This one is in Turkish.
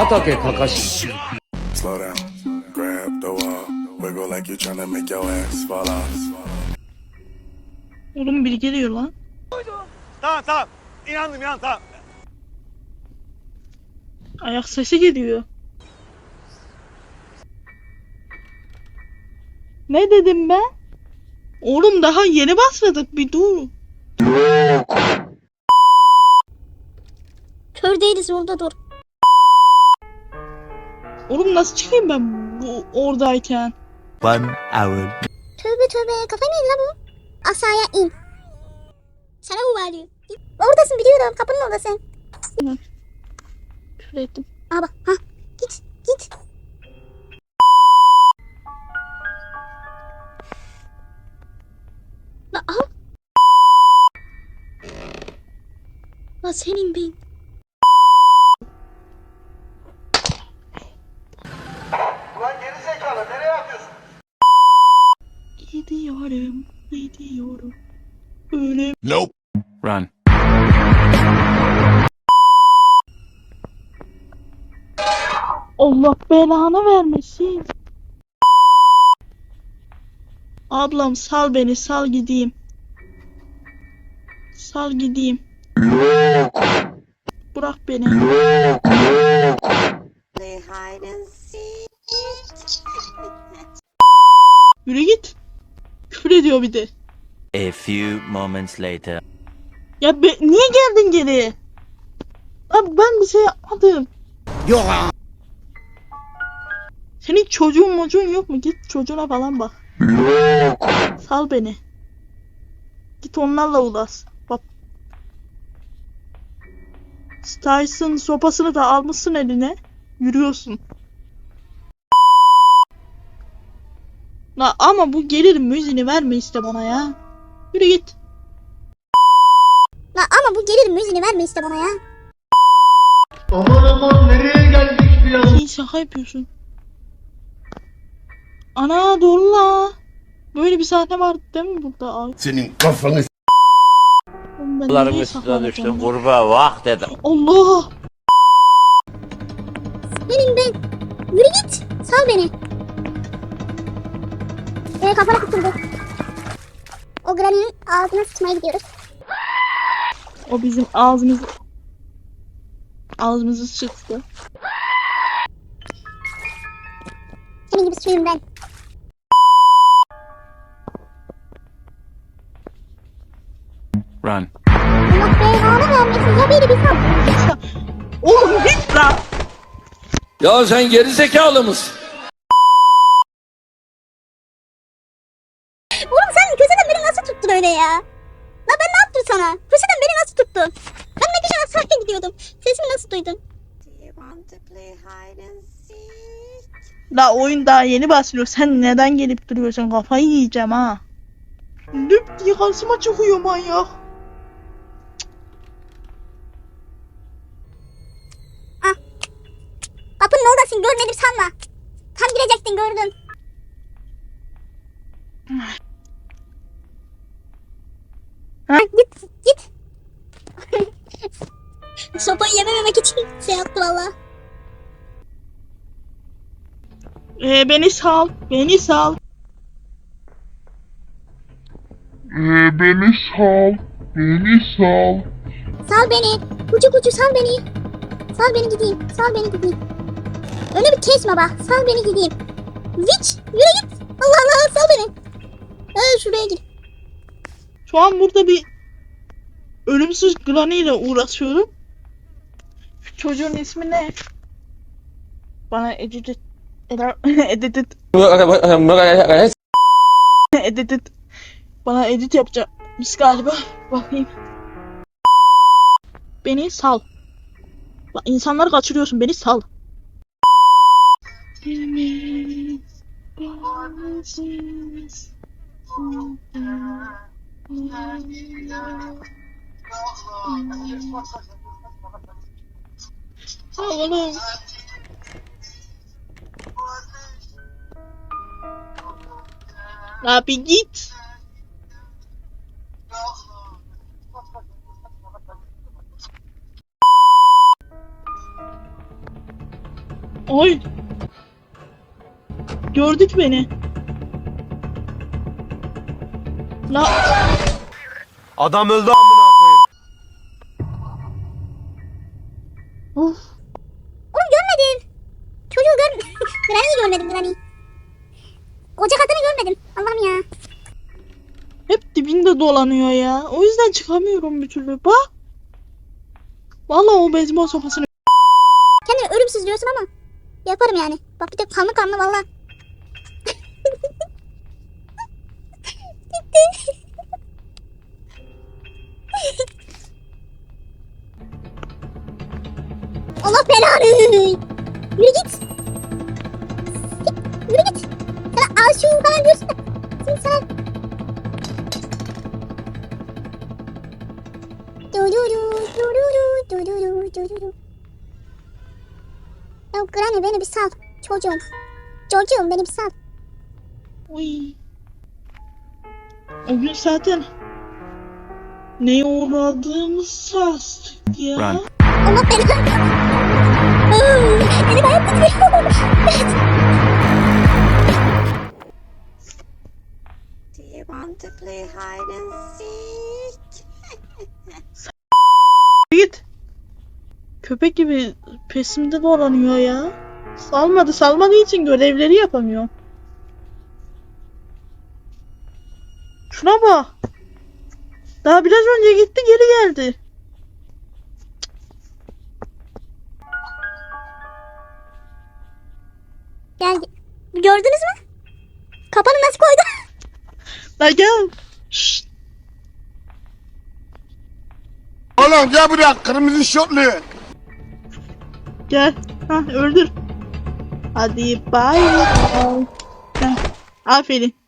Slow down, grab the wall, wiggle like you're tryna make your ass fall off. Oğlum biri geliyor lan. Tamam tamam. İnandım inandım tamam. Ayak sesi geliyor. Ne dedim ben? Oğlum daha yeni başladık bir dur. Kör değiliz orada dur. Oğlum nasıl çıkayım ben bu oradayken? One hour Tövbe tövbe kafayı mı yedin la bu? Aşağıya in. Sana mı bağırıyor? Oradasın biliyorum kapının oradasın. Küfür ettim. Aa bak ha git git. La al. La senin ben. Gidiyorum. Öyle run. Allah belanı vermesin. Ablam sal beni, sal gideyim. Sal gideyim. Bırak beni. Yürü git. Küfür ediyor bir de. A few moments later. Ya be, niye geldin geri? Abi ben bir şey yapmadım. Yok Senin çocuğun mocuğun yok mu? Git çocuğuna falan bak. Sal beni. Git onlarla ulaş. Bak. Tyson sopasını da almışsın eline. Yürüyorsun. La ama bu gelirim müziğini verme işte bana ya. Yürü git. La ama bu gelir müziğini verme işte bana ya. Aman aman nereye geldik bir an? İyi şaka yapıyorsun. Ana doğru la. Böyle bir sahne vardı değil mi burada? Ay, Senin kafanı ben Bunların niye üstüne düştüm kurbağa vah dedim. Allah! Benim ben. Yürü git. Sal beni. Ee, kafana tutuldu. O Granny'nin ağzına sıçmaya gidiyoruz. O bizim ağzımızı ağzımızı sıçtı. Senin gibi suyum ben. Run. Allah belanı vermesin. Ya beni bir sal. Oğlum git lan! Ya sen geri zekalı mısın? Ya? La ben ne yaptım sana? Köşeden beni nasıl tuttun? Ben ne güzel sakin gidiyordum. Sesimi nasıl duydun? La oyun daha yeni başlıyor. Sen neden gelip duruyorsun? Kafayı yiyeceğim ha. Lüp diye karşıma çıkıyor manyak. Kapının oradasın görmedim sanma. Tam girecektin gördüm. Ha? Git git. Sopayı yemememek için şey yaptı valla. Ee, beni sal. Beni sal. Ee, beni sal, beni sal. Sal beni. Kucu kucu sal beni. Sal beni gideyim. Sal beni gideyim. Öyle bir kesme bak. Sal beni gideyim. Viç yürü git. Allah Allah sal beni. Ee, şuraya git. Şu an burada bir ölümsüz Granny ile uğraşıyorum. Şu çocuğun ismi ne? Bana edit edit edit. Bana edit yapacakmış galiba. Bakayım. Beni sal. Bak insanları kaçırıyorsun. Beni sal. Oğlum. Abi git. Oy. Gördük beni. La Adam öldü amına koyayım. of. Oğlum görmedim. Çocuğu gör... Granny'yi görmedim Granny. Koca kadını görmedim. Allah'ım ya. Hep dibinde dolanıyor ya. O yüzden çıkamıyorum bir türlü. Bak. Vallahi o beyzbol sopasını Kendini ölümsüz diyorsun ama yaparım yani. Bak bir de kanlı kanlı valla. Gitti. Allah belanı. Yürü git. Yürü git. Sana aşığım falan diyorsun da. Şimdi sana... Dururu, dururu, dururu, dururu. Ya Granny beni bir sal. Çocuğum. Çocuğum beni bir sal. Uy. O gün zaten neye uğradığımızı astık ya. Run. Allah belanı. Do you want to play hide and seek? Git. Köpek gibi pesimde dolanıyor ya. Salmadı salmadığı için görevleri yapamıyor. Şuna bak. Daha biraz önce gitti geri geldi. Gördünüz mü? Kapanı nasıl koydu? Gel. Şşt. Oğlum gel buraya kırmızı şortlu. Gel. Hah öldür. Hadi bay bay. Aferin.